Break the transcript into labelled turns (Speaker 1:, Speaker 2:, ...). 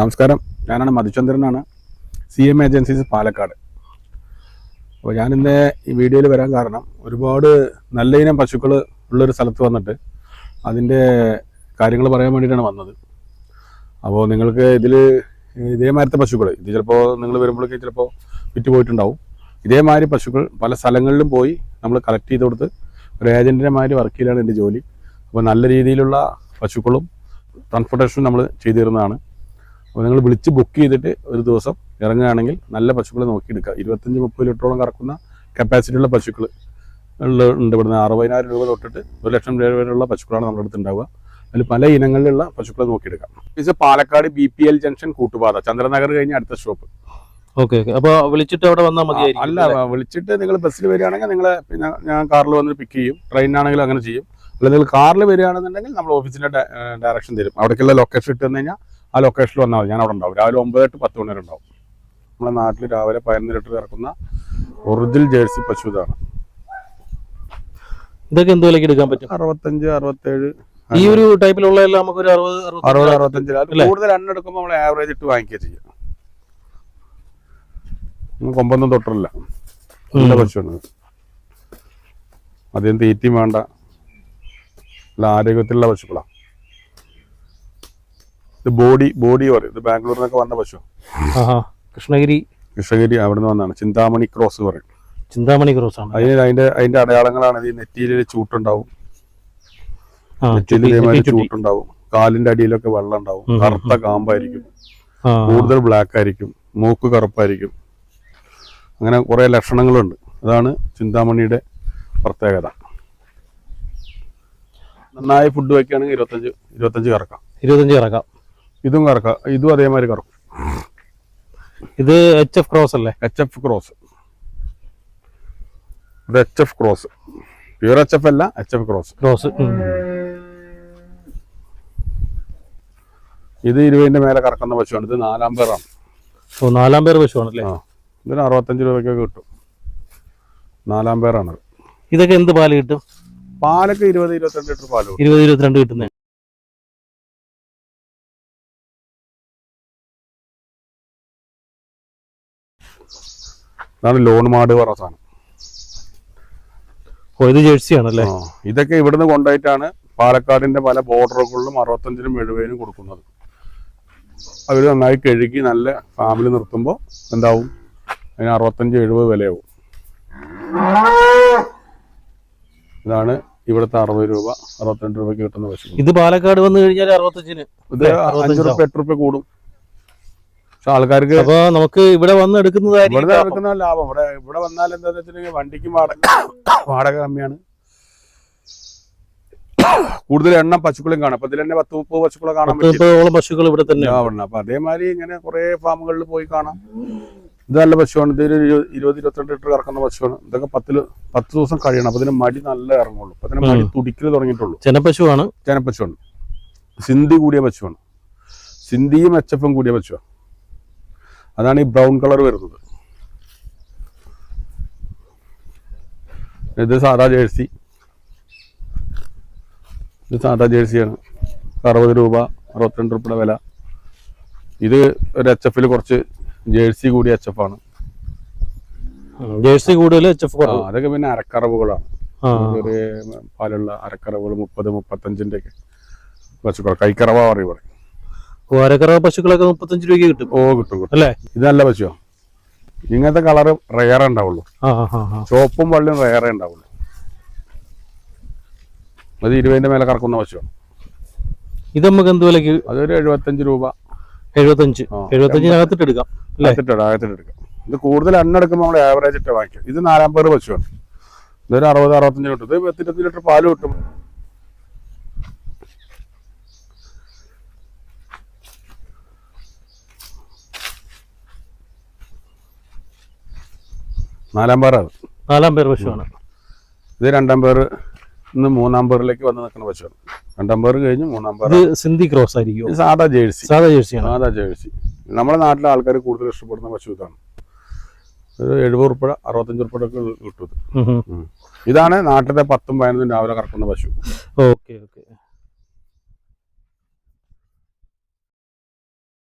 Speaker 1: നമസ്കാരം. ഞാനാണ് മധുചന്ദ്രനാണ്. C M agencies Palakkad. അപ്പോൾ ഞാനിന്ന് ഈ വീഡിയോയിൽ വരാൻ കാരണം ഒരുപാട് നല്ല ഇനം പശുക്കൾ ഉള്ളൊരു സ്ഥലത്ത് വന്നിട്ട് അതിന്റെ കാര്യങ്ങൾ പറയാൻ വേണ്ടിയിട്ടാണ് വന്നത്. അപ്പോൾ നിങ്ങൾക്ക് ഇതിൽ ഇതേമാതിരത്തെ പശുക്കൾ ഇത് ചിലപ്പോൾ നിങ്ങൾ വരുമ്പോഴേക്കും ചിലപ്പോൾ വിറ്റ് പോയിട്ടുണ്ടാവും ഇതേമാതിരി പശുക്കൾ പല സ്ഥലങ്ങളിലും പോയി നമ്മൾ കളക്ട് ചെയ്ത് കൊടുത്ത് ഒരു ഏജന്റിനെമാതിരി മാതിരി വർക്ക് ചെയ്യലാണ് എന്റെ ജോലി. അപ്പോൾ നല്ല രീതിയിലുള്ള പശുക്കളും ട്രാൻസ്പോർട്ടേഷനും നമ്മൾ ചെയ്തു തരുന്നതാണ്. അപ്പോൾ നിങ്ങൾ വിളിച്ച് ബുക്ക് ചെയ്തിട്ട് ഒരു ദിവസം ഇറങ്ങുകയാണെങ്കിൽ നല്ല പശുക്കളെ നോക്കിയെടുക്കുക. ഇരുപത്തഞ്ച് മുപ്പത് ലിറ്ററോളം കറക്കുന്ന കപ്പാസിറ്റിയുള്ള പശുക്കൾ ഉള്ള ഉണ്ട് ഇവിടുന്ന്. അറുപതിനായിരം രൂപ തൊട്ടിട്ട് ഒരു ലക്ഷം രൂപ വരെയുള്ള പശുക്കളാണ് നമ്മുടെ അടുത്ത് ഉണ്ടാവുക. അതിൽ പല ഇനങ്ങളിലുള്ള പശുക്കളെ നോക്കിയെടുക്കാം. ഇത് Palakkad B P L junction Koottupatha. Chandranagar കഴിഞ്ഞ അടുത്ത സ്റ്റോപ്പ്
Speaker 2: ഓക്കെ ഓക്കെ അപ്പോൾ വിളിച്ചിട്ട് അവിടെ വന്നാൽ മതി
Speaker 1: അല്ല വിളിച്ചിട്ട് നിങ്ങൾ ബസ്സിൽ വരികയാണെങ്കിൽ നിങ്ങൾ പിന്നെ ഞാൻ കാറിൽ വന്ന് പിക്ക് ചെയ്യും. ട്രെയിനാണെങ്കിലും അങ്ങനെ ചെയ്യും. അല്ലെങ്കിൽ നിങ്ങൾ കാറിൽ വരികയാണെന്നുണ്ടെങ്കിൽ നമ്മൾ ഓഫീസിന്റെ ഡയറക്ഷൻ തരും. അവിടേക്കുള്ള ലൊക്കേഷൻ ഇട്ട് തന്നു കഴിഞ്ഞാൽ ആ ലൊക്കേഷനിൽ വന്നാൽ മതി. ഞാൻ അവിടെ ഉണ്ടാവും. രാവിലെ ഒമ്പത് തൊട്ട് പത്ത് മണി വരെ ഉണ്ടാവും. നമ്മുടെ നാട്ടിൽ രാവിലെ പതിനൊന്ന് ലിറ്റർ ഇറക്കുന്ന ഒറിജിനൽ ജേഴ്സി പശു ഇതാണ്.
Speaker 2: ഇതൊക്കെ എന്ത് വിലക്ക് എടുക്കാൻ പറ്റും?
Speaker 1: അറുപത്തഞ്ച് അറുപത്തേഴ്
Speaker 2: ഈ ഒരു ടൈപ്പിലുള്ള എല്ലാം നമുക്ക് ഒരു അറുപത്
Speaker 1: അറുപത്
Speaker 2: അറുപത്
Speaker 1: അറുപത്തഞ്ച്? കൂടുതൽ എണ്ണ എടുക്കുമ്പോൾ നമ്മൾ ആവറേജ് ഇട്ട് വാങ്ങിക്കുക ചെയ്യാം. കൊമ്പൊന്നും തൊട്ടില്ല നല്ല പശുവാണ് ആണ് അധികം തീറ്റയും വേണ്ട. നല്ല ആരോഗ്യത്തിലുള്ള പശുക്കളാണ് ഇത് ബോഡി ബോഡി പറയും. ഇത് ബാംഗ്ലൂരിൽ നിന്നൊക്കെ വന്ന പശു.
Speaker 2: കൃഷ്ണഗിരി.
Speaker 1: കൃഷ്ണഗിരി അവിടെ നിന്ന് വന്നാണ്. ചിന്താമണി ക്രോസ് പറയും.
Speaker 2: ചിന്താമണി ക്രോസ് ആണ്.
Speaker 1: അതിന് അതിന്റെ അതിന്റെ അടയാളങ്ങളാണ് ഈ നെറ്റിയിൽ ചൂട്ടുണ്ടാവും. നെറ്റിയിൽ. ചൂട്ടുണ്ടാവും. കാലിന്റെ അടിയിലൊക്കെ വെള്ളം ഉണ്ടാവും. കറുത്ത കാമ്പായിരിക്കും. കൂടുതൽ ബ്ലാക്ക് ആയിരിക്കും. മൂക്ക് കറുപ്പായിരിക്കും. അങ്ങനെ കുറെ ലക്ഷണങ്ങളുണ്ട്. അതാണ് ചിന്താമണിയുടെ പ്രത്യേകത. നന്നായി ഫുഡ് വയ്ക്കുകയാണെങ്കിൽ ഇരുപത്തഞ്ച് ഇരുപത്തഞ്ച് കറക്കാം.
Speaker 2: ഇരുപത്തഞ്ച് ഇറക്കാം
Speaker 1: ഇതും കറക്കാം. ഇതും അതേമാതിരി കറക്കും.
Speaker 2: ഇത് എച്ച് എഫ് ക്രോസ് അല്ലേ?
Speaker 1: എച്ച് എഫ് ക്രോസ് ഇത് H F cross pure H F അല്ല എച്ച് എഫ് ക്രോസ്
Speaker 2: ക്രോസ്
Speaker 1: ഇത് ഇരുപതിന്റെ മേലെ കറക്കുന്ന പശുവാണ്. ഇത് നാലാം പേറാണ്.
Speaker 2: ഓ നാലാം പേർ പശുവാണല്ലേ
Speaker 1: ആ. ഇതിന് അറുപത്തഞ്ച് രൂപയ്ക്കൊക്കെ കിട്ടും. നാലാം പേറാണത്.
Speaker 2: ഇതൊക്കെ എന്ത് പാൽ കിട്ടും?
Speaker 1: പാലൊക്കെ ഇരുപത് ഇരുപത്തിരണ്ട് ലിറ്റർ പാൽ കിട്ടും.
Speaker 2: ഇരുപത് ഇരുപത്തിരണ്ട് കിട്ടുന്നത്
Speaker 1: ഇതാണ് ലോൺ മാട് പറഞ്ഞ സാധനം.
Speaker 2: ഇത് ജേഴ്സി ആണല്ലേ
Speaker 1: ഇതൊക്കെ ഇവിടുന്ന് കൊണ്ടുപോയിട്ടാണ് പാലക്കാടിന്റെ പല ബോർഡറുകളിലും അറുപത്തഞ്ചിനും എഴുപതിനും കൊടുക്കുന്നത്. അവർ നന്നായി കഴുകി നല്ല ഫാമിലി നിർത്തുമ്പോൾ എന്താവും? അതിന് അറുപത്തഞ്ച് എഴുപത് വിലയാവും. ഇതാണ് ഇവിടുത്തെ അറുപത് രൂപ അറുപത്തിരണ്ട് രൂപ കിട്ടുന്ന പശു
Speaker 2: ഇത് പാലക്കാട് വന്നു കഴിഞ്ഞാൽ അറുപത്തഞ്ചിന്.
Speaker 1: ഇത് അഞ്ച് റുപ്യ എട്ട് റുപ്യ കൂടും. പക്ഷെ ആൾക്കാർക്ക്
Speaker 2: അപ്പൊ നമുക്ക് ഇവിടെ വന്ന്
Speaker 1: ഇവിടെ
Speaker 2: എടുക്കുന്നതായിരിക്കും
Speaker 1: ലാഭം. ഇവിടെ ഇവിടെ വന്നാൽ എന്താന്ന് വെച്ചിട്ടുണ്ടെങ്കിൽ വണ്ടിക്ക് വാടക വാടക കമ്മിയാണ്. കൂടുതൽ എണ്ണം പശുക്കളും കാണാം. അപ്പൊ ഇതിൽ തന്നെ പത്ത് മുപ്പത് പശുക്കളെ കാണാൻ
Speaker 2: പശുക്കൾ ഇവിടെ തന്നെ
Speaker 1: ആവണം അപ്പൊ അതേമാതിരി ഇങ്ങനെ കുറെ ഫാമുകളിൽ പോയി കാണാം. ഇത് നല്ല പശുവാണ്. ഇതൊരു ഇരു- ഇരുപത് ഇരുപത്തിരണ്ട് ലിറ്റർ കറക്കുന്ന പശുവാണ്. ഇതൊക്കെ പത്തിൽ പത്ത് ദിവസം കഴിയണം. അപ്പൊ ഇതിന് മടി നല്ല ഇറങ്ങുള്ളൂ. അപ്പൊ ഇതിന് മടി തുടിക്കൽ തുടങ്ങിയിട്ടുള്ളൂ.
Speaker 2: ചെനപ്പശുവാണ്.
Speaker 1: ചെനപ്പശുവാണ്. സിന്ധി കൂടിയ പശുവാണ്. സിന്ധിയും എച്ച് എഫും കൂടിയ പശുവാണ്. അതാണ് ഈ ബ്രൗൺ കളർ വരുന്നത്. ഇത് സാധാ ജേഴ്സി. ഇത് സാധാ ജേഴ്സിയാണ്. അറുപത് രൂപ അറുപത്തിരണ്ട് രൂപയുടെ വില. ഇത് ഒരു എച്ച് എഫിൽ കുറച്ച് ജേഴ്സി കൂടി എച്ച് എഫ് ആണ്.
Speaker 2: ജേഴ്സി കൂടുതൽ എച്ച് എഫ്
Speaker 1: അതൊക്കെ പിന്നെ അരക്കറവുകളാണ്. ഒരു പാലുള്ള അരക്കറവുകൾ മുപ്പത് മുപ്പത്തഞ്ചിന്റെ ഒക്കെ കൈക്കറവാ പറയും പറയും
Speaker 2: ഓ, അരക്കറ പശുക്കളൊക്കെ മുപ്പത്തഞ്ച് രൂപയ്ക്ക് കിട്ടും.
Speaker 1: ഓ കിട്ടും കിട്ടും.
Speaker 2: അല്ലേ?
Speaker 1: ഇത് നല്ല പശുവാ? ഇങ്ങനത്തെ കളറ് റയറേ ഉണ്ടാവുള്ളൂ.
Speaker 2: ചോപ്പും വള്ളിയും
Speaker 1: ചുവപ്പും റയറേ ഉണ്ടാവുള്ളൂ. അത് ഇരുപതിന്റെ മേലെ കറക്കുന്ന പശുവാണ്
Speaker 2: ഇത് നമുക്ക് എന്ത് വിലക്ക്
Speaker 1: അതൊരു എഴുപത്തഞ്ച് രൂപ.
Speaker 2: എഴുപത്തഞ്ച്. എഴുപത്തഞ്ചിനകത്തിട്ട് എടുക്കാം
Speaker 1: അകത്തിട്ട് എടുക്കാം ഇത് കൂടുതൽ എണ്ണ എടുക്കുമ്പോൾ നമ്മൾ ആവറേജ് ഇട്ട് വാങ്ങിക്കും ഇത് നാലാം പേര് പശുവാണ്. ഇതൊരു അറുപത് അറുപത്തഞ്ച് കിട്ടും. ഇത് പത്തിരുപത്തി ലിറ്റർ പാൽ കിട്ടും. നാലാം പേരാണ്
Speaker 2: നാലാം പേർ പശുവാണ്.
Speaker 1: ഇത് രണ്ടാം പേർ ഇന്ന് മൂന്നാം പേറിലേക്ക് വന്ന് നിൽക്കുന്ന പശുവാണ്. രണ്ടാം പേർ കഴിഞ്ഞ് മൂന്നാം
Speaker 2: പേർ സിന്ധി ക്രോസ് ആയിരിക്കും.
Speaker 1: സാധാ ജേഴ്സി.
Speaker 2: സാധാ ജേഴ്സി
Speaker 1: സാധാ ജേഴ്സി. നമ്മുടെ നാട്ടിലെ ആൾക്കാർ കൂടുതൽ ഇഷ്ടപ്പെടുന്ന പശു ഇതാണ്. ഒരു എഴുപത് ഉറുപ്പഴ അറുപത്തഞ്ച് ഉറുപ്പഴൊക്കെ കിട്ടും. ഇതാണ് നാട്ടിലെ പത്തും പതിനൊന്നും രാവിലെ കറക്കുന്ന പശു.
Speaker 2: Okay okay.